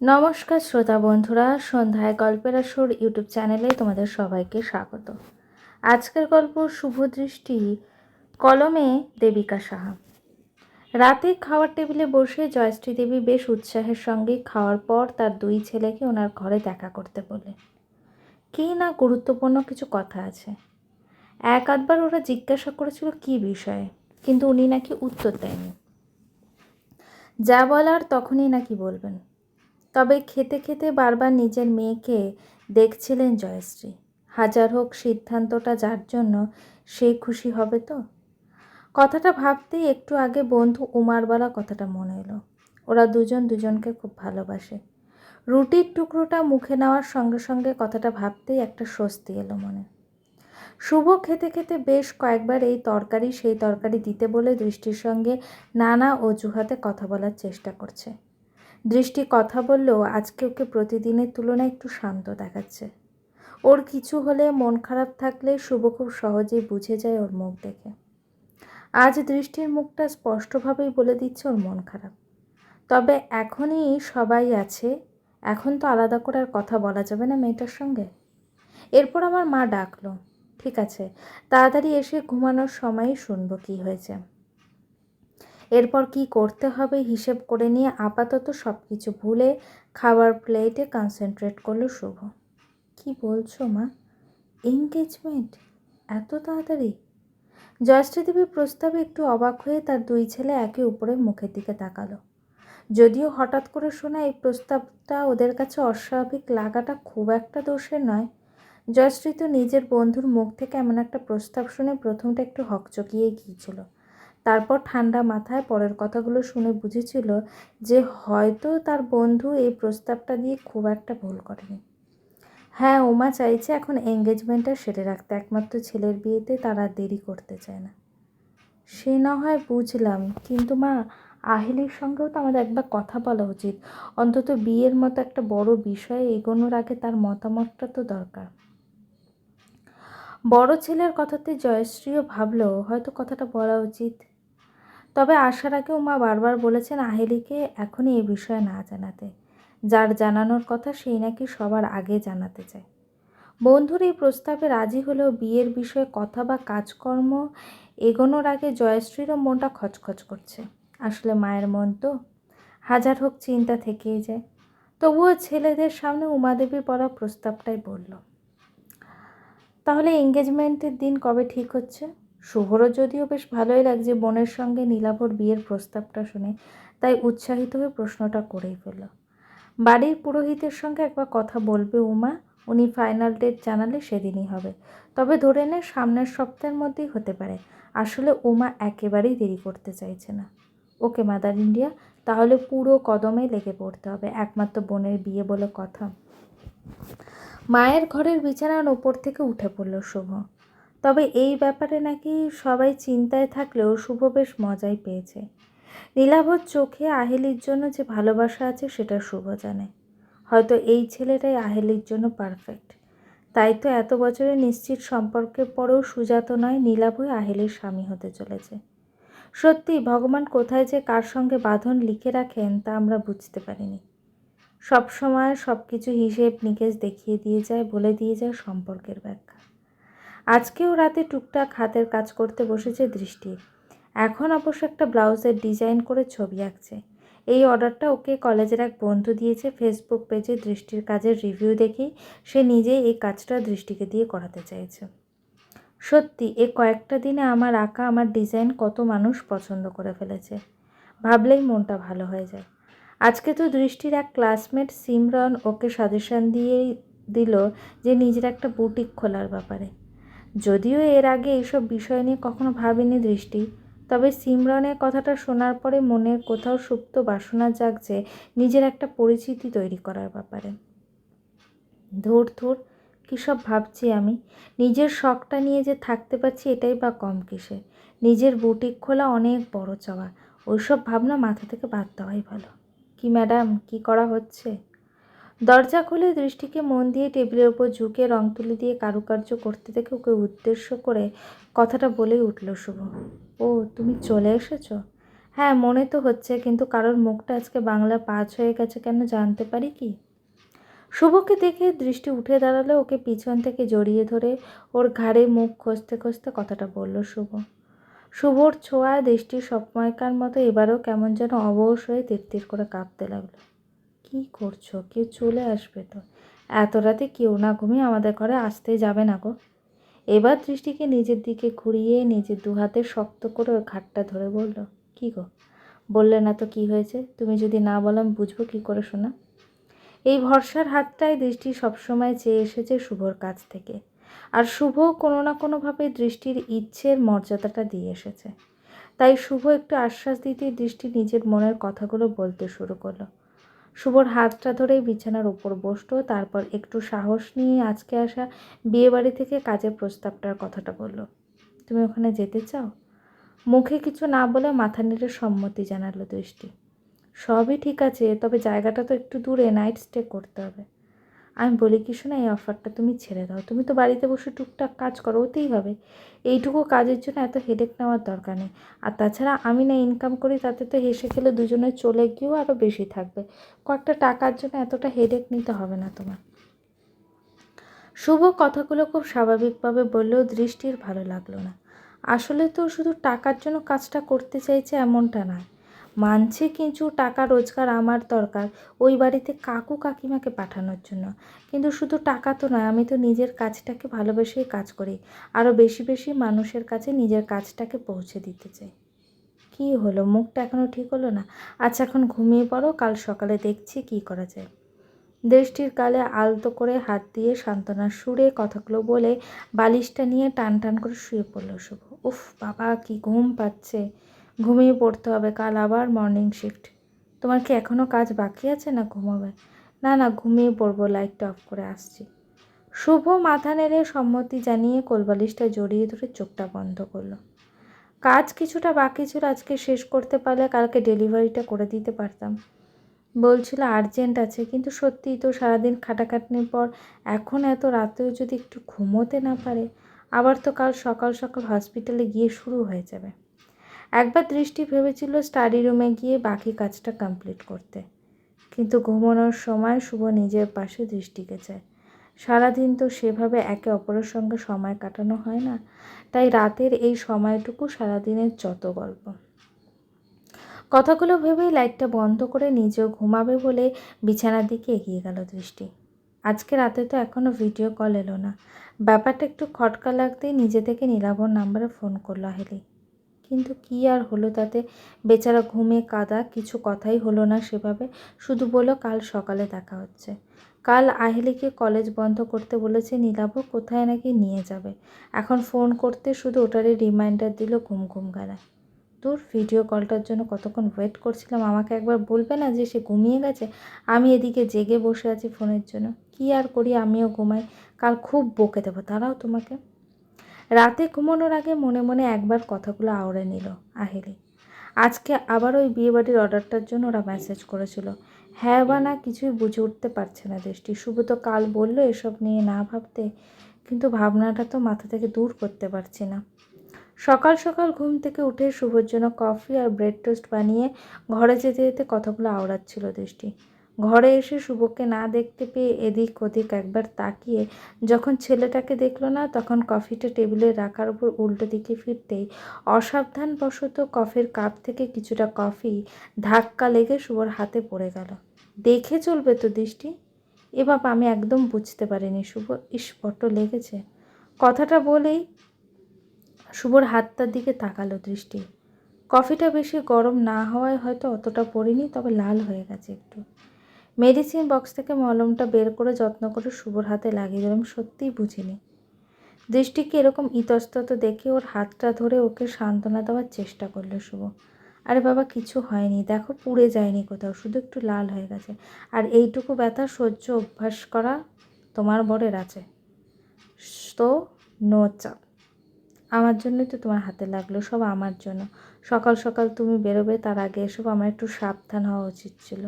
নমস্কার শ্রোতা বন্ধুরা, সন্ধ্যায় গল্পের আসর ইউটিউব চ্যানেলে তোমাদের সবাইকে স্বাগত। আজকের গল্প শুভ দৃষ্টি, কলমে দেবিকা সাহা। রাতে খাওয়ার টেবিলে বসে জয়শ্রী দেবী বেশ উৎসাহের সঙ্গে খাওয়ার পর তার দুই ছেলেকে ওনার ঘরে দেখা করতে বলে কী না গুরুত্বপূর্ণ কিছু কথা আছে। এক আধবার ওরা জিজ্ঞাসা করেছিল কী বিষয়ে, কিন্তু উনি নাকি উত্তর দেয়নি যা বলার তখনই নাকি বলবেন। তবে খেতে খেতে বারবার নিজের মেয়েকে দেখছিলেন জয়শ্রী। হাজার হোক সিদ্ধান্তটা যার জন্য সে খুশি হবে তো? কথাটা ভাবতেই একটু আগে বন্ধু উমার বলা কথাটা মনে এলো। ওরা দুজন দুজনকে খুব ভালোবাসে। রুটির টুকরোটা মুখে নেওয়ার সঙ্গে সঙ্গে কথাটা ভাবতেই একটা স্বস্তি এলো মনে। শুভ খেতে খেতে বেশ কয়েকবার এই তরকারি, সেই তরকারি দিতে বলে দৃষ্টির সঙ্গে নানা অজুহাতে কথা বলার চেষ্টা করছে। দৃষ্টি কথা বললেও আজকে ওকে প্রতিদিনের তুলনায় একটু শান্ত দেখাচ্ছে। ওর কিছু হলে মন খারাপ থাকলে শুভ খুব সহজেই বুঝে যায় ওর মুখ দেখে। আজ দৃষ্টির মুখটা স্পষ্টভাবেই বলে দিচ্ছে ওর মন খারাপ। তবে এখনই সবাই আছে, এখন তো আলাদা করে আর কথা বলা যাবে না মেয়েটার সঙ্গে। এরপর আমার মা ডাকলো, ঠিক আছে, তাড়াতাড়ি এসে ঘুমানোর সময়ই শুনব কি হয়েছে। এরপর কি করতে হবে হিসেব করে নিয়ে আপাতত সব কিছু ভুলে খাবার প্লেটে কনসেন্ট্রেট করল শুভ। কি বলছো মা? এঙ্গেজমেন্ট এত তাড়াতাড়ি? জয়শ্রীদেবীর প্রস্তাবে একটু অবাক হয়ে তার দুই ছেলে একে উপরে মুখের দিকে তাকালো। যদিও হঠাৎ করে শোনা এই প্রস্তাবটা ওদের কাছে অস্বাভাবিক লাগাটা খুব একটা দোষের নয়, জয়শ্রী তো নিজের বন্ধুর মুখ থেকে এমন একটা প্রস্তাব শুনে প্রথমটা একটু হকচকিয়ে গিয়েছিল। তারপর ঠান্ডা মাথায় পরের কথাগুলো শুনে বুঝেছিল যে হয়তো তার বন্ধু এই প্রস্তাবটা দিয়ে খুব একটা ভুল করেনি। হ্যাঁ ওমা চাইছে এখন এঙ্গেজমেন্টটা সেরে রাখতে। একমাত্র ছেলের বিয়েতে তারা দেরি করতে চায় না। সে না হয় বুঝলাম, কিন্তু মা, আহিলের সঙ্গেও তো আমাদের একবার কথা বলা উচিত। অন্তত বিয়ের মতো একটা বড় বিষয়ে এগোনোর আগে তার মতামতটা তো দরকার। বড় ছেলের কথাতে জয়শ্রীও ভাবলো, হয়তো কথাটা বলা উচিত। তবে আসার আগেও মা বারবার বলেছেন আহেলিকে এখনই এ বিষয়ে না জানাতে। যার জানানোর কথা সেই নাকি সবার আগে জানাতে চায়। বন্ধুর এই প্রস্তাবে রাজি হলেও বিয়ের বিষয়ে কথা বা কাজকর্ম এগোনোর আগে জয়শ্রীরও মনটা খচখচ করছে। আসলে মায়ের মন তো হাজার হোক চিন্তা থেকেই যায়। তবুও ছেলেদের সামনে উমাদেবীর পড়া প্রস্তাবটাই বলল। তাহলে এঙ্গেজমেন্টের দিন কবে ঠিক হচ্ছে? শুভরও যদিও বেশ ভালোই লাগছে বোনের সঙ্গে নীলাভর বিয়ের প্রস্তাবটা শুনে, তাই উৎসাহিত হয়ে প্রশ্নটা করেই ফেলল। বাড়ির পুরোহিতের সঙ্গে একবার কথা বলবে উমা, উনি ফাইনাল ডেট জানালে সেদিনই হবে। তবে ধরে নে সামনের সপ্তাহের মধ্যেই হতে পারে। আসলে উমা একেবারেই দেরি করতে চাইছে না। ওকে, মাদার ইন্ডিয়া, তাহলে পুরো কদমে লেগে পড়তে হবে, একমাত্র বোনের বিয়ে বলে কথা। মায়ের ঘরের বিছানার ওপর থেকে উঠে পড়ল শুভ। তবে এই ব্যাপারে নাকি সবাই চিন্তায় থাকলেও শুভ বেশ মজাই পেয়েছে। নীলাভর চোখে আহেলির জন্য যে ভালোবাসা আছে সেটা শুভ জানে। হয়তো এই ছেলেটাই আহেলির জন্য পারফেক্ট তাই তো এত বছরের নিশ্চিত সম্পর্কের পরেও সুজাত নয়, নীলাভই আহেলির স্বামী হতে চলেছে। সত্যি, ভগবান কোথায় যে কার সঙ্গে বাঁধন লিখে রাখেন তা আমরা বুঝতে পারিনি। সব সময় সব কিছু হিসেব নিকেশ দেখিয়ে দিয়ে যায়, বলে দিয়ে যায় সম্পর্কের ব্যাখ্যা। আজকেও রাতে টুকটাক হাতের কাজ করতে বসেছে দৃষ্টি। এখন অবশ্য একটা ব্লাউজের ডিজাইন করে ছবি আঁকছে। এই অর্ডারটা ওকে কলেজের এক বন্ধু দিয়েছে ফেসবুক পেজে দৃষ্টির কাজের রিভিউ দেখেই সে নিজেই এই কাজটা দৃষ্টিকে দিয়ে করাতে চাইছে। সত্যি, এ কয়েকটা দিনে আমার আঁকা, আমার ডিজাইন কত মানুষ পছন্দ করে ফেলেছে। ভাবলেই মনটা ভালো হয়ে যায়। আজকে তো দৃষ্টির এক ক্লাসমেট সিমরন ওকে সাজেশান দিয়েই দিল যে নিজের একটা বুটিক খোলার ব্যাপারে। যদিও এর আগে এইসব বিষয় নিয়ে কখনো ভাবিনি দৃষ্টি, তবে সিমরনের কথাটা শোনার পরে মনের কোথাও সুপ্ত বাসনা জাগছে নিজের একটা পরিচিতি তৈরি করার ব্যাপারে। ধুর ধুর, কী সব ভাবছি আমি? নিজের শখটা নিয়ে যে থাকতে পারছি এটাই বা কম কিসে? নিজের বুটিক খোলা অনেক বড় চাওয়া, ওইসব ভাবনা মাথা থেকে বাদ দেওয়াই ভালো। কি ম্যাডাম, কি করা হচ্ছে? দরজা খুলে দৃষ্টিকে মন দিয়ে টেবিলের ওপর ঝুঁকে রং তুলি দিয়ে কারুকার্য করতে দেখে ওকে উদ্দেশ্য করে কথাটা বলেই উঠল, শুভ। ও, তুমি চলে এসেছ? হ্যাঁ মনে তো হচ্ছে, কিন্তু কারোর মুখটা আজকে বাংলা পাঁচ হয়ে গেছে কেন জানতে পারি কি? শুভকে দেখে দৃষ্টি উঠে দাঁড়ালে, ওকে পিছন থেকে জড়িয়ে ধরে ওর ঘাড়ে মুখ খসতে খসতে কথাটা বলল, শুভ। শুভর ছোঁয়া দৃষ্টির সবময়কার মতো এবারও কেমন যেন অবশ হয়ে তিরতির করে কাঁপতে লাগল। কি করছ? কেউ চলে আসবে তো। এত রাতে কেউ না ঘুমিয়ে আমাদের ঘরে আসতেই যাবে না গো। এবার দৃষ্টিকে নিজের দিকে ঘুরিয়ে নিজের দু হাতে শক্ত করে ওর ঘাটটা ধরে বলল, কি গো? বললে না তো কি হয়েছে? তুমি যদি না বলো, আমি বুঝব কী করে শোনা? এই ভরসার হাতটাই দৃষ্টি সবসময় চেয়ে এসেছে শুভর কাছ থেকে। আর শুভ কোনো না কোনোভাবে দৃষ্টির ইচ্ছের মর্যাদাটা দিয়ে এসেছে। তাই শুভ একটু আশ্বাস দিতে দৃষ্টি নিজের মনের কথাগুলো বলতে শুরু করল। শুভর হাতটা ধরেই বিছানার উপর বসতো তারপর একটু সাহস নিয়ে আজকে আসা বিয়েবাড়ি থেকে কাজের প্রস্তাবটার কথাটা বলল। তুমি ওখানে যেতে চাও? মুখে কিছু না বলে মাথা নেড়ে সম্মতি জানালো দৃষ্টি। সবই ঠিক আছে, তবে জায়গাটা তো একটু দূরে নাইট স্টে করতে হবে। আমি বলি কি, শোনা, এই অফারটা তুমি ছেড়ে দাও। তুমি তো বাড়িতে বসে টুকটাক কাজ করো, ওতেই হবে। এইটুকু কাজের জন্য এত হেডেক নেওয়ার দরকার নেই। আর তাছাড়া আমি না ইনকাম করি, তাতে তো হেসে খেলে দুজনে চলে গিয়েও আরও বেশি থাকবে। কয়েকটা টাকার জন্য এতটা হেডেক নিতে হবে না তোমার। শুভ কথাগুলো খুব স্বাভাবিকভাবে বললেও দৃষ্টির ভালো লাগল না। আসলে তো শুধু টাকার জন্য কাজটা করতে চাইছে এমনটা নয় মানছে কিছু টাকা রোজগার আমার দরকার। ওই বাড়িতে কাকু কাকিমাকে পাঠানোর জন্য। কিন্তু শুধু টাকা তো নয়, আমি তো নিজের কাজটাকে ভালোবেসেই কাজ করি। আরও বেশি বেশি মানুষের কাছে নিজের কাজটাকে পৌঁছে দিতে চাই। কি হলো? মুখটা এখনও ঠিক হলো না? আচ্ছা এখন ঘুমিয়ে পড়ো, কাল সকালে দেখছি কি করা যায়। দেশটির কালে আলতো করে হাত দিয়ে সান্ত্বনার সুরে কথাগুলো বলে বালিশটা নিয়ে টান টান করে শুয়ে পড়ল শুভ। উফ, বাবা, কি ঘুম পাচ্ছে। ঘুমিয়ে পড়তে হবে, কাল আবার মর্নিং শিফট তোমার কি এখনও কাজ বাকি আছে না ঘুমাবে? না না, ঘুমিয়ে পড়ব লাইটটা অফ করে আসছি। শুভ মাথা নেড়ে সম্মতি জানিয়ে কোলবালিশটা জড়িয়ে ধরে চোখটা বন্ধ করল। কাজ কিছুটা বাকি ছিল, আজকে শেষ করতে পারলে কালকে ডেলিভারিটা করে দিতে পারতাম। বলছিল আর্জেন্ট আছে। কিন্তু সত্যিই তো সারাদিন খাটাখাটনির পর এখন এত রাতেও যদি একটু ঘুমোতে না পারে, আবার তো কাল সকাল সকাল হসপিটালে গিয়ে শুরু হয়ে যাবে। একবার দৃষ্টি ভেবেছিল স্টাডি রুমে গিয়ে বাকি কাজটা কমপ্লিট করতে। কিন্তু ঘুমানোর সময় শুভ নিজের পাশে দৃষ্টিকে চায় সারাদিন তো সেভাবে একে অপরের সঙ্গে সময় কাটানো হয় না, তাই রাতের এই সময়টুকু সারাদিনের যত গল্প। কথাগুলো ভেবেই লাইটটা বন্ধ করে নিজেও ঘুমাবে বলে বিছানার দিকে এগিয়ে গেল দৃষ্টি। আজকে রাতে তো এখনও ভিডিও কল এলো না। ব্যাপারটা একটু খটকা লাগতেই নিজে থেকে নীলাভর নাম্বারে ফোন করল হেলি কিন্তু কি আর হলো তাতে? বেচারা ঘুমে কাদা, কিছু কথাই হলো না সেভাবে। শুধু বলো কাল সকালে দেখা হচ্ছে। কাল আহেলিকে কলেজ বন্ধ করতে বলেছে নীলাভ, কোথায় নাকি নিয়ে যাবে। এখন ফোন করতে শুধু ওটারই রিমাইন্ডার দিল ঘুম ঘুম গালায় তোর ভিডিও কলটার জন্য কতক্ষণ ওয়েট করছিলাম? আমাকে একবার বলবে না যে সে ঘুমিয়ে গেছে? আমি এদিকে জেগে বসে আছি ফোনের জন্য। কি আর করি? আমিও ঘুমাই। কাল খুব বকে দেবো। তারাও তোমাকে। রাতে ঘুমানোর আগে মনে মনে একবার কথাগুলো আওড়ে নিল আহেলি। আজকে আবার ওই বিয়েবাড়ির অর্ডারটার জন্য ওরা মেসেজ করেছিল। হ্যাঁ বা না কিছুই বুঝে উঠতে পারছে না দৃষ্টি। শুভ তো কাল বলল এসব নিয়ে না ভাবতে, কিন্তু ভাবনাটা তো মাথা থেকে দূর করতে পারছি না। সকাল সকাল ঘুম থেকে উঠে শুভর জন্য কফি আর ব্রেড টোস্ট বানিয়ে ঘরে যেতে যেতে কথাগুলো আওড়াচ্ছিল দৃষ্টি। ঘরে এসে শুভকে না দেখতে পেয়ে এদিক ওদিক একবার তাকিয়ে যখন ছেলেটাকে দেখল না, তখন কফিটা টেবিলে রাখার উপর উল্টো দিকে ফিরতেই অসাবধানবশত কফির কাপ থেকে কিছুটা কফি ধাক্কা লেগে শুভর হাতে পড়ে গেল। দেখে চলবে তো দৃষ্টি। এ বাবা আমি একদম বুঝতে পারিনি শুভ, ইস, বড্ড লেগেছে। কথাটা বলেই শুভর হাতটার দিকে তাকালো দৃষ্টি। কফিটা বেশি গরম না হওয়ায় হয়তো অতটা পড়িনি, তবে লাল হয়ে গেছে একটু। মেডিসিন বক্স থেকে মলমটা বের করে যত্ন করে শুভর হাতে লাগিয়ে দিলাম, সত্যিই বুঝিনি। দৃষ্টিকে এরকম ইতস্তত দেখে ওর হাতটা ধরে ওকে সান্ত্বনা দেওয়ার চেষ্টা করল শুভ। আরে বাবা, কিছু হয়নি। দেখো, পুড়ে যায়নি কোথাও, শুধু একটু লাল হয়ে গেছে। আর এইটুকু ব্যথা সহ্য অভ্যাস করা তোমার বরের আছে। তো নো চাপ আমার জন্যই তো তোমার হাতে লাগল, সব আমার জন্য। সকাল সকাল তুমি বেরোবে, তার আগে এসব আমার একটু সাবধান হওয়া উচিত ছিল।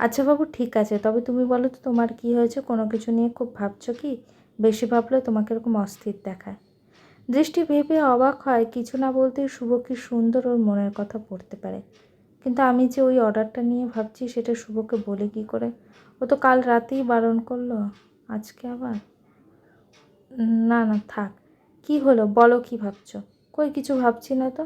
আচ্ছা বাবু, ঠিক আছে। তবে তুমি বলো তো, তোমার কি হয়েছে? কোনো কিছু নিয়ে খুব ভাবছ কি? বেশি ভাবলে তোমাকে এরকম অস্থির দেখায়। দৃষ্টি ভেবে অবাক হয়, কিছু না বলতেই শুভ কি সুন্দর ওর মনের কথা পড়তে পারে। কিন্তু আমি যে ওই অর্ডারটা নিয়ে ভাবছি, সেটা শুভকে বলে কি করে? ও তো কাল রাতেই বারণ করল। আজকে আবার? না না, থাক। কি হলো? বলো কি ভাবছ? কই, কিছু ভাবছি না তো?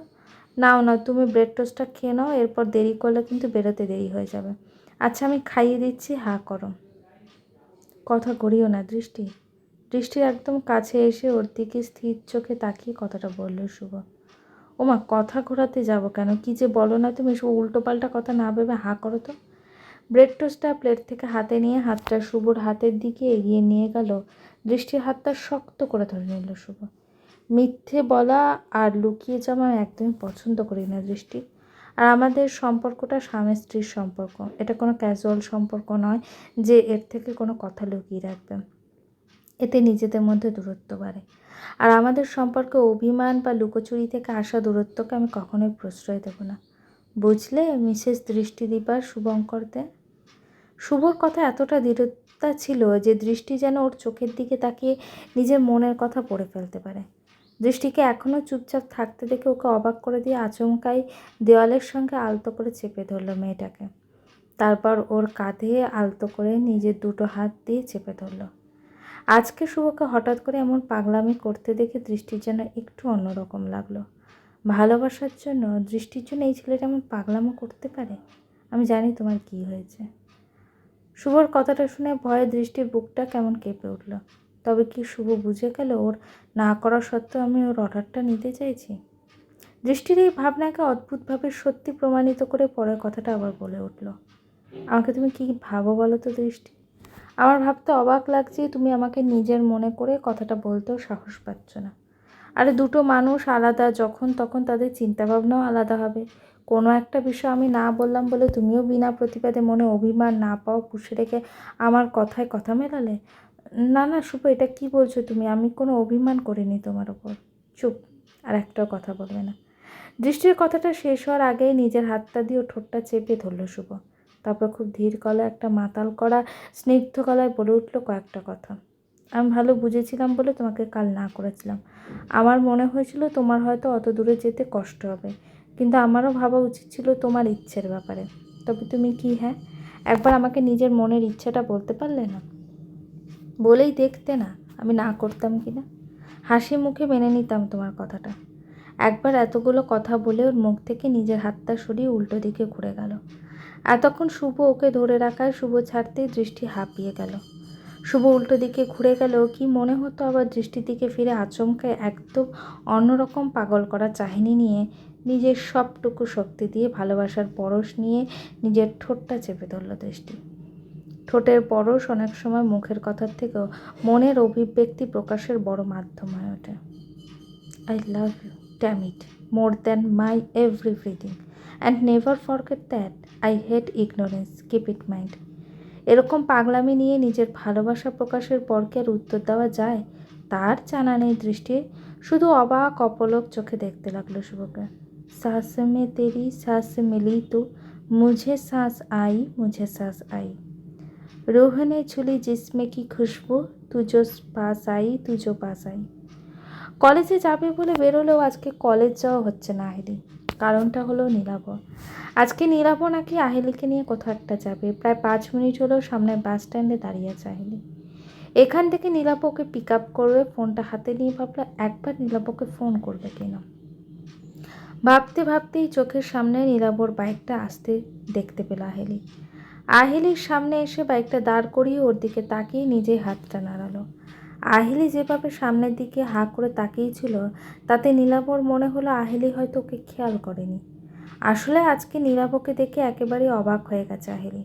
নাও না তুমি ব্রেড টোস্টটা খেয়ে নাও, এরপর দেরি করলে কিন্তু বেরোতে দেরি হয়ে যাবে। আচ্ছা আমি খাইয়ে দিচ্ছি, হা করো। কথা করিও না, দৃষ্টি। দৃষ্টির একদম কাছে এসে ওর দিকে স্থির চোখে তাকিয়ে কথাটা বলল শুভ। ওমা, কথা ঘোরাতে যাব কেন? কি যে বলো না তুমি সব উল্টোপাল্টা কথা না ভেবে হাঁ করো তো। ব্রেড টোস্টটা প্লেট থেকে হাতে নিয়ে হাতটা শুভর হাতের দিকে এগিয়ে নিয়ে গেল। দৃষ্টির হাতটা শক্ত করে ধরে নিল শুভ। মিথ্যে বলা আর লুকিয়ে যাওয়া একদমই পছন্দ করি না দৃষ্টি। আর আমাদের সম্পর্কটা স্বামী স্ত্রীর সম্পর্ক। এটা কোনো ক্যাজুয়াল সম্পর্ক নয় যে এর থেকে কোনো কথা লুকিয়ে রাখবে। এতে নিজেদের মধ্যে দূরত্ব বাড়ে। আর আমাদের সম্পর্কে অভিমান বা লুকোচুরি থেকে আসা দূরত্বকে আমি কখনোই প্রশ্রয় দেব না। বুঝলে মিসেস দৃষ্টি দিবার শুভঙ্করতে শুভর কথা এতটা দৃঢ়তা ছিল যে দৃষ্টি যেন ওর চোখের দিকে তাকিয়ে নিজের মনের কথা পড়ে ফেলতে পারে। দৃষ্টিকে এখনও চুপচাপ থাকতে দেখে ওকে অবাক করে দিয়ে আচমকাই দেওয়ালের সঙ্গে আলতো করে চেপে ধরলো মেয়েটাকে। তারপর ওর কাঁধে আলতো করে নিজের দুটো হাত দিয়ে চেপে ধরলো। আজকে শুভকে হঠাৎ করে এমন পাগলামি করতে দেখে দৃষ্টির যেন একটু অন্যরকম লাগল। ভালোবাসার জন্য, দৃষ্টির জন্য এই ছেলেটা এমন পাগলামো করতে পারে? আমি জানি তোমার কি হয়েছে। শুভর কথাটা শুনে ভয়ে দৃষ্টির বুকটা কেমন কেঁপে উঠল। তবে কি শুভ বুঝে গেল ওর না করা সত্ত্বেও আমি ওর অর্ডারটা নিতে চাইছি? দৃষ্টির এই ভাবনাকে অদ্ভুতভাবে সত্যি প্রমাণিত করে পরের কথাটা আবার বলে উঠল। আমাকে তুমি কি ভাবো বলো তো দৃষ্টি? আমার ভাবতে অবাক লাগছে, তুমি আমাকে নিজের মনে করে কথাটা বলতেও সাহস পাচ্ছ না। আরে দুটো মানুষ আলাদা, যখন তখন তাদের চিন্তাভাবনাও আলাদা হবে। কোনো একটা বিষয় আমি না বললাম বলে তুমিও বিনা প্রতিবাদে মনে অভিমান না পাও, পুষে রেখে আমার কথায় কথা মেলালে? না না, শুভ, এটা কি বলছো তুমি? আমি কোনো অভিমান করিনি তোমার ওপর। চুপ, আর একটাও কথা বলবে না। দৃষ্টির কথাটা শেষ হওয়ার আগেই নিজের হাতটা দিয়ে ঠোঁটটা চেপে ধরলো শুভ। তারপর খুব ধীর গলায় একটা মাতাল করা, স্নিগ্ধ গলায় বলে উঠল কয়েকটা কথা। আমি ভালো বুঝেছিলাম বলে তোমাকে কাল না করেছিলাম। আমার মনে হয়েছিল তোমার হয়তো অত দূরে যেতে কষ্ট হবে। কিন্তু আমারও ভাবা উচিত ছিল তোমার ইচ্ছের ব্যাপারে। তবে তুমি কি হ্যাঁ? একবার আমাকে নিজের মনের ইচ্ছেটা বলতে পারলে না? বলেই দেখতে না, আমি না করতাম কি না? হাসি মুখে মেনে নিতাম তোমার কথাটা। একবার এতগুলো কথা বলে ওর মুখ থেকে নিজের হাতটা সরিয়ে উল্টো দিকে ঘুরে গেল। এতক্ষণ শুভ ওকে ধরে রাখায় শুভ ছাড়তেই দৃষ্টি হাঁপিয়ে গেল। শুভ উল্টো দিকে ঘুরে গেল, কি মনে হতো আবার দৃষ্টির দিকে ফিরে আচমকায় একদম অন্যরকম পাগল করা চাহিনি নিয়ে নিজের সবটুকু শক্তি দিয়ে ভালোবাসার পরশ নিয়ে নিজের ঠোঁটটা চেপে ধরল দৃষ্টি ঠোঁটের পরশ অনেক সময় মুখের কথার থেকেও মনের অভিব্যক্তি প্রকাশের বড় মাধ্যম হয়ে ওঠে। I love you damn it more than my every breathing and never forget that I hate ignorance keep it mind এরকম পাগলামি নিয়ে নিজের ভালোবাসা প্রকাশের পরকে আর উত্তর দেওয়া যায়? তার জানা নেই দৃষ্টি। শুধু অবাক, অপলক চোখে দেখতে লাগল শুভকে। सांस में तेरी सांस मिली तो मुझे सांस आई मुझे सांस आई रूह ने छुली जिसमें की खुशबू तू जो पास आई तू जो पास आई কলেজে যাবে বলে বেরোলেও আজকে কলেজ যাওয়া হচ্ছে না আহেলি কারণটা হলো নীলাভ আজকে নীলাভ নাকি আহেলিকে নিয়ে কোথাও একটা যাবে প্রায় পাঁচ মিনিট হলেও সামনে বাস স্ট্যান্ডে দাঁড়িয়ে আছে আহেলি এখান থেকে নীলাভ ওকে পিক আপ করবে ফোনটা হাতে নিয়ে ভাবলো একবার নীলাভকে ফোন করবে কিনা ভাবতে ভাবতেই চোখের সামনে নীলাভর বাইকটা আসতে দেখতে পেল আহেলি। আহেলির সামনে এসে বাইকটা দাঁড় করিয়ে ওর দিকে তাকিয়ে নিজে হাতটা নাড়ালো। আহেলি যেভাবে সামনের দিকে হাঁ করে তাকিয়েছিল তাতে নীলাভর মনে হলো আহেলি হয়তো ওকে খেয়াল করেনি। আসলে আজকে নীলাভকে দেখে একেবারে অবাক হয়ে গেছে আহেলি।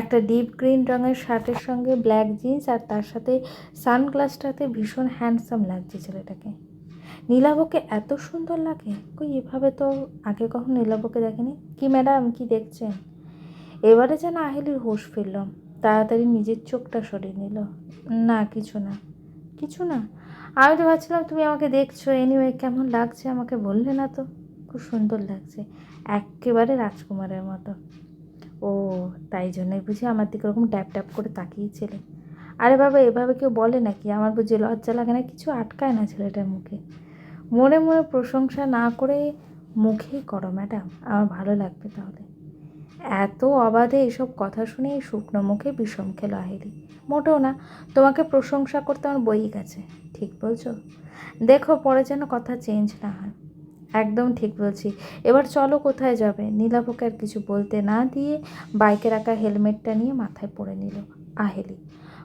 একটা ডিপ গ্রিন রঙের শার্টের সঙ্গে ব্ল্যাক জিন্স আর তার সাথে সানগ্লাসটাতে ভীষণ হ্যান্ডসাম লাগছে ছেলেটাকে। নীলাভকে এত সুন্দর লাগে? কই, এভাবে তো আগে কখনো নীলাবকে দেখেনি? কি ম্যাডাম, কি দেখছেন? এবারে যেন আহেলির হোশ ফিরল। তাড়াতাড়ি নিজের চোখটা সরিয়ে নিল। না, কিছু না। কিছু না? আমি তো ভাবছিলাম তুমি আমাকে দেখছ। এনিওয়ে কেমন লাগছে আমাকে বললে না তো? খুব সুন্দর লাগছে। একেবারে রাজকুমারের মতো। ও, তাই জন্যই বুঝি আমার দিকে ওরকম ট্যাপ ট্যাপ করে তাকিয়েছিলে। আরে বাবা, এভাবে কেউ বলে নাকি? আমার বুঝি লজ্জা লাগে না, কিছু আটকায় না ছেলেটার মুখে। মনে মনে প্রশংসা না করে মুখেই করো, ম্যাডাম। আমার ভালো লাগবে তাহলে। এত অবাধে এসব কথা শুনে শুকনো মুখে বিষম খেলো আহেলি। মোটেও না, তোমাকে প্রশংসা করতে আমার বই গেছে। ঠিক বলছো? দেখো, পরে যেন কথা চেঞ্জ না হয়। একদম ঠিক বলছি। এবার চলো কোথায় যাবে? নীলাভকে আর কিছু বলতে না দিয়ে বাইকে রাখা হেলমেটটা নিয়ে মাথায় পরে নিল আহেলি।